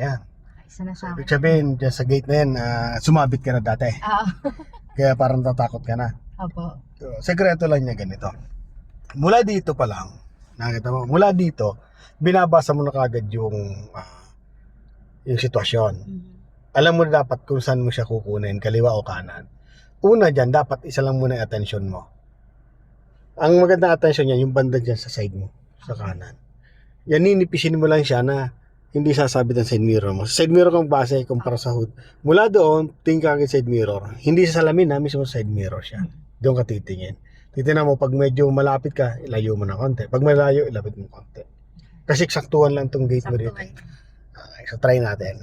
Yan. Isa na sa Ibig sabihin, dyan sa gate na yan, ah, sumabit ka na dati. Ah, Kaya parang tatakot ka na. opo. So, sekreto lang niya ganito. Mula dito pa lang, nakita mo, mula dito, binabasa mo na kagad yung, ah, yung sitwasyon. Mhm. Alam mo na dapat kung saan mo siya kukunin, kaliwa o kanan. Una dyan, dapat isa lang muna yung attention mo. Ang magandang attention niya, yung banda dyan sa side mo, sa kanan. Yan, ninipisin mo lang siya na hindi sasabit ang side mirror mo. Side mirror kang base kumpara sa hood. Mula doon, tingin ka agad side mirror. Hindi sa salamin na, mismo side mirror siya. Doon ka titingin. Titingnan mo, pag medyo malapit ka, ilayo mo na konti. Pag malayo, ilapit mo konti. Kasi eksaktuhan lang tong gate mo dito. Okay, so try natin.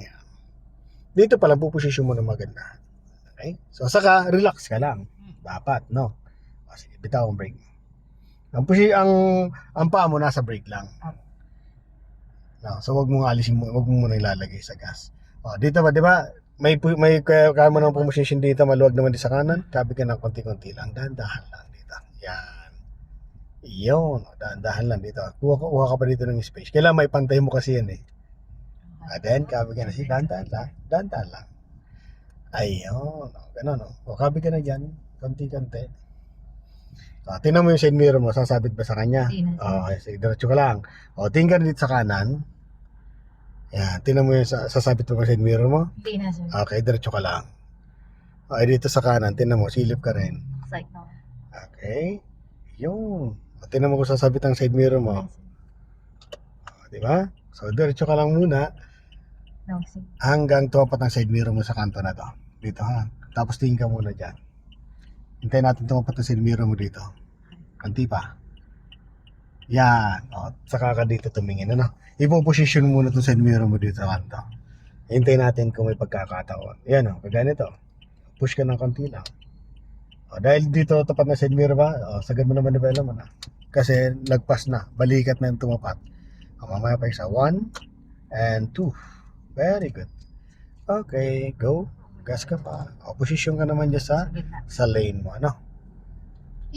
Dito pala, puposisyon mo na maganda. Okay? So, saka, relax ka lang. Dapat, no? O, sige, bitaw ang brake. Ang, pusi, ang, ang paa mo nasa brake lang. No, so, wag mo nga alisin wag mo muna ilalagay sa gas. O, dito ba, di ba? May, may kaya, mo ng pumusisyon dito, maluwag naman din sa kanan. Kabi ka ng konti-konti lang. Dahan-dahan lang dito. Yan. O, Dahan-dahan lang dito. Kuha, ka- kuha ka pa dito ng space. Kailangan may pantay mo kasi yan eh. At then, kabi ka na si dantan lang. Dantan lang. Ayun. Ganun, o. O, kabi ka na dyan. Konti-konti. O, tingnan mo yung side mirror mo. Sasabit ba sa kanya? Hindi na. O, okay. Sige, diretso ka lang. O, tingin ka dito sa kanan. Yan. Tingnan mo yung sa- sasabit mo ba side mirror mo? Hindi na, sir. Okay, diretso ka lang. Okay, dito sa kanan. Tingnan mo. Silip ka rin. Side na. Okay. Yun. O, tingnan mo kung sasabit ang side mirror mo. O, di ba? So, diretso ka lang muna. No, sir. hanggang tumapat ang side mirror mo sa kanto na to. Dito ha. Tapos tingin ka muna dyan. Hintayin natin tumapat ang side mirror mo dito. Kanti pa. Yan. O, saka ka dito tumingin. Ano? Ipoposition mo muna itong side mirror mo dito sa kanto. Hintayin natin kung may pagkakataon. Yan o. Kagaya nito. Push ka ng konti lang. O, dahil dito tapat na side mirror ba? O, sagad mo naman nabela mo na. Kasi lagpas na. Balikat na yung tumapat. O, mamaya pa isa. One and two. Very good. Okay, go. Gas ka pa. O, posisyon ka naman dyan sa, Sa lane mo, ano?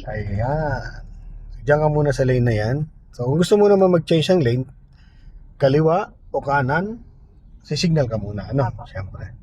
Ayan. Diyan ka muna sa lane na yan. So, kung gusto mo naman mag-change ng lane, kaliwa o kanan, sisignal ka muna, ano? Siyempre.